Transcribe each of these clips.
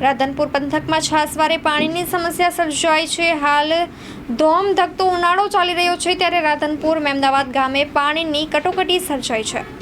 રાધનપુર પંથકમાં છાસવારે પાણીની સમસ્યા સર્જાઈ છે. હાલ ધોમ ધકતો ઉનાળો ચાલી રહ્યો છે ત્યારે રાધનપુર, મેમદાવાદ ગામે પાણીની કટોકટી સર્જાઈ છે.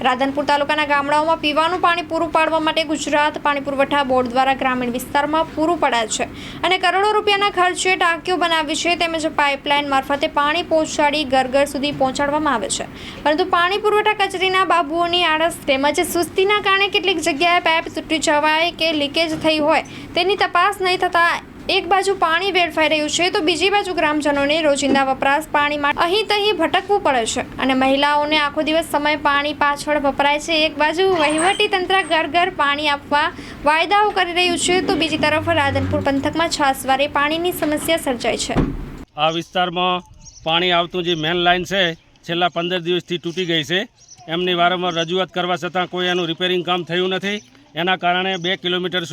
રાધનપુર તાલુકાના ગામડાઓમાં પીવાનું પાણી પૂરું પાડવા માટે ગુજરાત પાણી પુરવઠા બોર્ડ દ્વારા ગ્રામીણ વિસ્તારમાં પૂરું પડાય છે અને કરોડો રૂપિયાના ખર્ચે ટાંકીઓ બનાવી છે તેમજ પાઇપલાઇન મારફતે પાણી પહોંચાડી ઘર ઘર સુધી પહોંચાડવામાં આવે છે. પરંતુ પાણી પુરવઠા કચેરીના બાબુઓની આળસ તેમજ સુસ્તીના કારણે કેટલીક જગ્યાએ પાઇપ તૂટી જવાય કે લીકેજ થઈ હોય તેની તપાસ નહીં થતાં એક બાજુ પાણી વેડફાઈ રહ્યું છે, તો બીજી બાજુ ગ્રામજનોને રોજિંદા વપરાશ પાણીમાં અહીં તહીં ભટકવું પડે છે. અને મહિલાઓને આખો દિવસ સમય પાણી પાછળ વપરાય છે. એક બાજુ વહીવટી તંત્ર ઘર ઘર પાણી આપવા વાયદાઓ કરી રહ્યું છે, તો બીજી તરફ રાધનપુર પંથકમાં છાસવારે પાણીની સમસ્યા સર્જાય છે. આ વિસ્તારમાં પાણી આવતું જે મેન લાઇન છે, છેલ્લા પંદર દિવસથી તૂટી ગઈ છે. એમની વારંવાર રજૂઆત કરવા છતાં કોઈ એનું રિપેરિંગ કામ થયું નથી. એના કારણે બે કિલોમીટર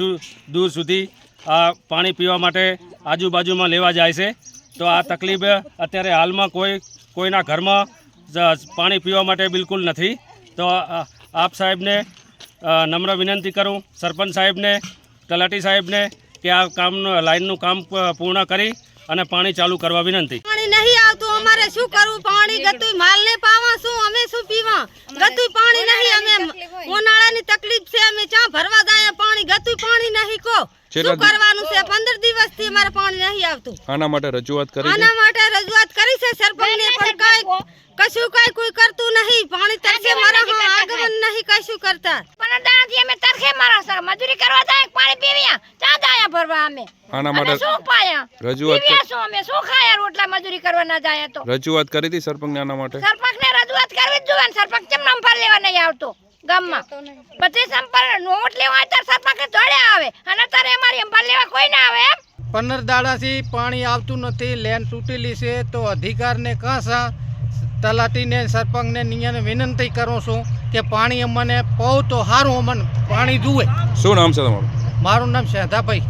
દૂર સુધી આ પાણી પીવા માટે આજુબાજુમાં લેવા જાય છે. તો આ તકલીફ અત્યારે હાલમાં કોઈ કોઈના ઘરમાં પાણી પીવા માટે બિલકુલ નથી. તો આપ સાહેબને નમ્ર વિનંતી કરું સરપંચ સાહેબને તલાટી સાહેબને કે આ કામનું લાઇનનું કામ પૂર્ણ કરી અને પાણી ચાલુ કરવા વિનંતી. પાણી નહીં આવતું અમારે શું કરવું? પાણી ગતું માલ ને પાવા શું અમે શું પીવા? ગતું પાણી નહીં અમે ઉનાળાની તકલીફ છે અમે ચા ભરવા જાય? પાણી ગતું પાણી નહીં કો શું કરવાનું છે? પંદર દિવસથી અમારે પાણી નહીં આવતું. આના માટે રજૂઆત કરી આના માટે રજૂઆત કરી છે સરપંચ ને પણ કાંઈ કશું કાંઈ કોઈ કરતું નહીં. પાણી તરસે મારા હા આગમન નહીં કશું કરતા. પણ દાણાથી અમે તરખે મારા સર મજૂરી કરવા જાય પાણી પીવ્યા ચા દાયા ભરવા અમે? આના માટે શું પાયા? રજૂઆત શું અમે? શું ખાયા રોટલા મજૂરી કરવા ના જાય તો? રજૂઆત કરી હતી સરપંચને આના માટે? સરપંચ ને રજૂઆત કરવી જ જોઈએ ને સરપંચ કેમ નંબર લેવા નહીં આવતો? ગામમાં. પછી સંપર નોટ લેવા ત્યારે સરપંચ જોડે આવે. અને અત્યારે અમારી અંબાલ લેવા કોઈ ના આવે એમ. પંદર દાડાથી પાણી આવતું નથી લેન તૂટેલી છે તો અધિકારને કાંસા તલાટીને સરપંચને નિયને વિનંતી કરું છું કે પાણી અમને પહુ તો સારું અમને પાણી જુએ. શું નામ છે તમારું? મારું નામ શેધાભાઈ.